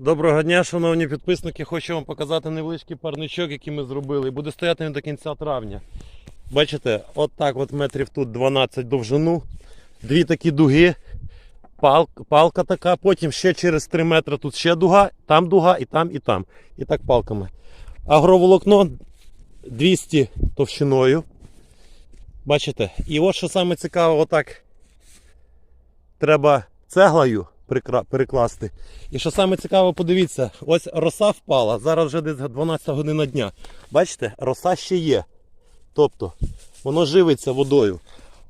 Доброго дня, шановні підписники. Хочу вам показати невеличкий парничок, який ми зробили. Буде стояти він до кінця травня. Бачите, от от метрів тут 12 довжину, дві такі дуги, пал, палка така, потім ще через 3 метри тут ще дуга, там дуга, і там, і там. І так палками. Агроволокно 200 товщиною. Бачите? І от що саме цікаве, отак треба цеглою перекласти. І що саме цікаво, подивіться, ось роса впала, зараз вже десь 12 година дня. Бачите, роса ще є. Тобто воно живиться водою.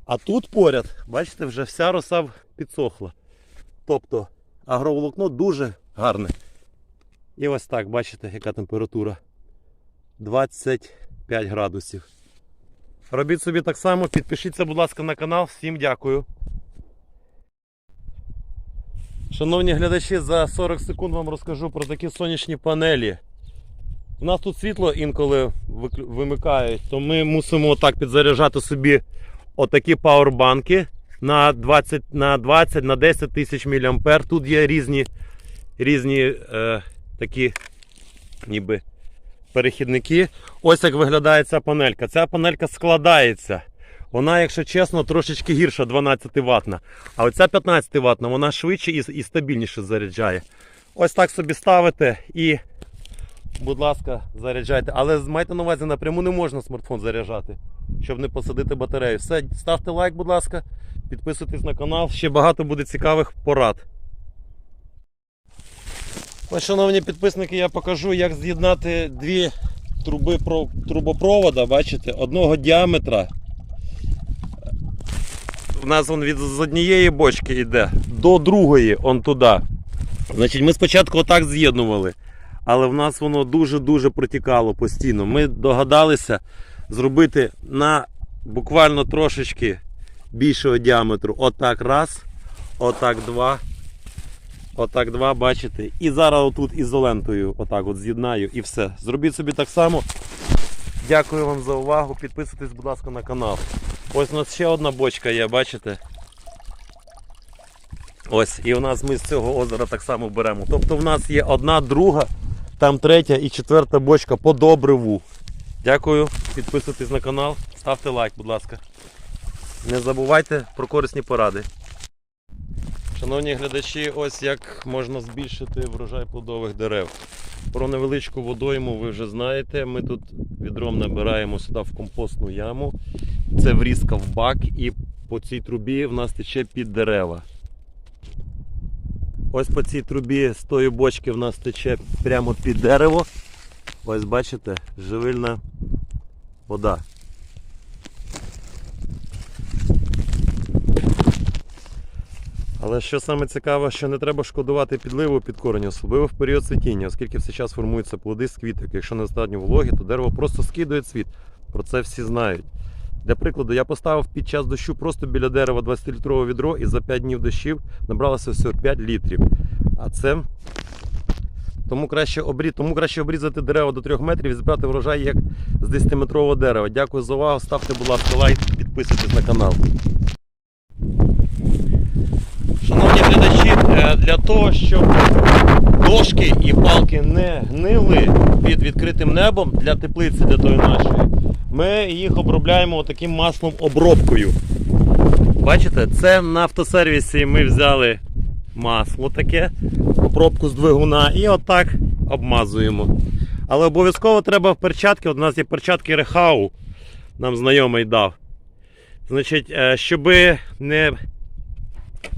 А тут поряд, бачите, вже вся роса підсохла. Тобто агроволокно дуже гарне. І ось так, бачите, яка температура. 25 градусів. Робіть собі так само, підпишіться, будь ласка, на канал. Всім дякую. Шановні глядачі, за 40 секунд вам розкажу про такі сонячні панелі. У нас тут світло інколи вимикають, то ми мусимо отак підзаряджати собі отакі пауербанки на 20 на 20 на 10 тисяч мА. Тут є різні, різні е, такі ніби перехідники. Ось як виглядає ця панелька. Ця панелька складається. Вона, якщо чесно, трошечки гірша 12 ватна. А оця 15 ватна, вона швидше і, і стабільніше заряджає. Ось так собі ставите і, будь ласка, заряджайте. Але майте на увазі, напряму не можна смартфон заряджати, щоб не посадити батарею. Все, ставте лайк, будь ласка, підписуйтесь на канал. Ще багато буде цікавих порад. Ось, шановні підписники, я покажу, як з'єднати дві труби трубопровода, бачите, одного діаметра. У нас він від з однієї бочки йде до другої, он туди. Значить, ми спочатку отак з'єднували, але в нас воно дуже-дуже протікало постійно. Ми догадалися зробити на буквально трошечки більшого діаметру. Отак раз, отак два. Отак два, бачите. І зараз отут ізолентою отак от з'єднаю і все. Зробіть собі так само. Дякую вам за увагу. Підписуйтесь, будь ласка, на канал. Ось у нас ще одна бочка є, бачите? Ось, і у нас ми з цього озера так само беремо. Тобто в нас є одна, друга, там третя і четверта бочка по добриву. Дякую, підписуйтесь на канал, ставте лайк, будь ласка. Не забувайте про корисні поради. Шановні глядачі, ось як можна збільшити врожай плодових дерев. Про невеличку водойму ви вже знаєте. Ми тут відром набираємо сюди в компостну яму. Це врізка в бак і по цій трубі в нас тече під дерева. Ось по цій трубі з тої бочки в нас тече прямо під дерево. Ось бачите, живильна вода. Але що саме цікаве, що не треба шкодувати підливу під корені, особливо в період цвітіння, оскільки все час формуються плоди з квіток. Якщо недостатньо вологі, то дерево просто скидує цвіт. Про це всі знають. Для прикладу, я поставив під час дощу просто біля дерева 20-літрове відро і за 5 днів дощів набралося всього 5 літрів. А це тому краще, обрі... Тому краще обрізати дерево до 3 метрів і збирати врожай як з 10-метрового дерева. Дякую за увагу. Ставте, будь ласка, лайк, підписуйтесь на канал. Шановні глядачі, е, для того, щоб дошки і палки не гнили під відкритим небом для теплиці, для тої нашої, ми їх обробляємо таким маслом обробкою. Бачите, це на автосервісі ми взяли масло таке, обробку з двигуна і отак обмазуємо. Але обов'язково треба в перчатки. От у нас є перчатки Рехау, нам знайомий дав. Значить, е, щоби не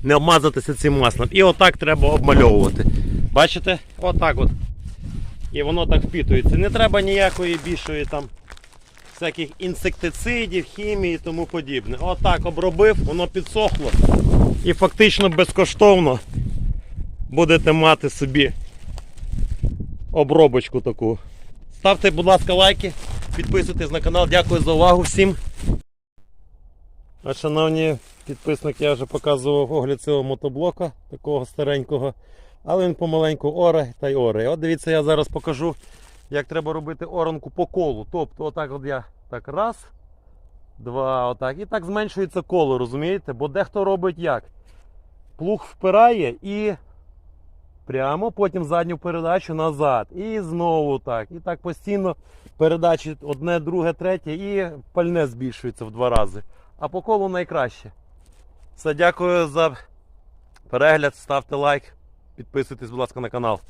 не обмазатися цим маслом. І отак треба обмальовувати. Бачите? Отак от. І воно так впітується. Не треба ніякої більшої там всяких інсектицидів, хімії і тому подібне. Отак обробив, воно підсохло. І фактично безкоштовно будете мати собі обробочку таку. Ставте, будь ласка, лайки, підписуйтесь на канал. Дякую за увагу всім. А шановні підписники, я вже показував огляд цього мотоблока, такого старенького. Але він помаленьку оре та й оре. От дивіться, я зараз покажу, як треба робити оранку по колу. Тобто, отак от я так раз, два, отак. І так зменшується коло, розумієте? Бо дехто робить як? Плуг впирає і прямо, потім задню передачу назад. І знову так. І так постійно передачі одне, друге, третє, і пальне збільшується в два рази. А по колу найкраще. Все, дякую за перегляд. Ставте лайк, підписуйтесь, будь ласка, на канал.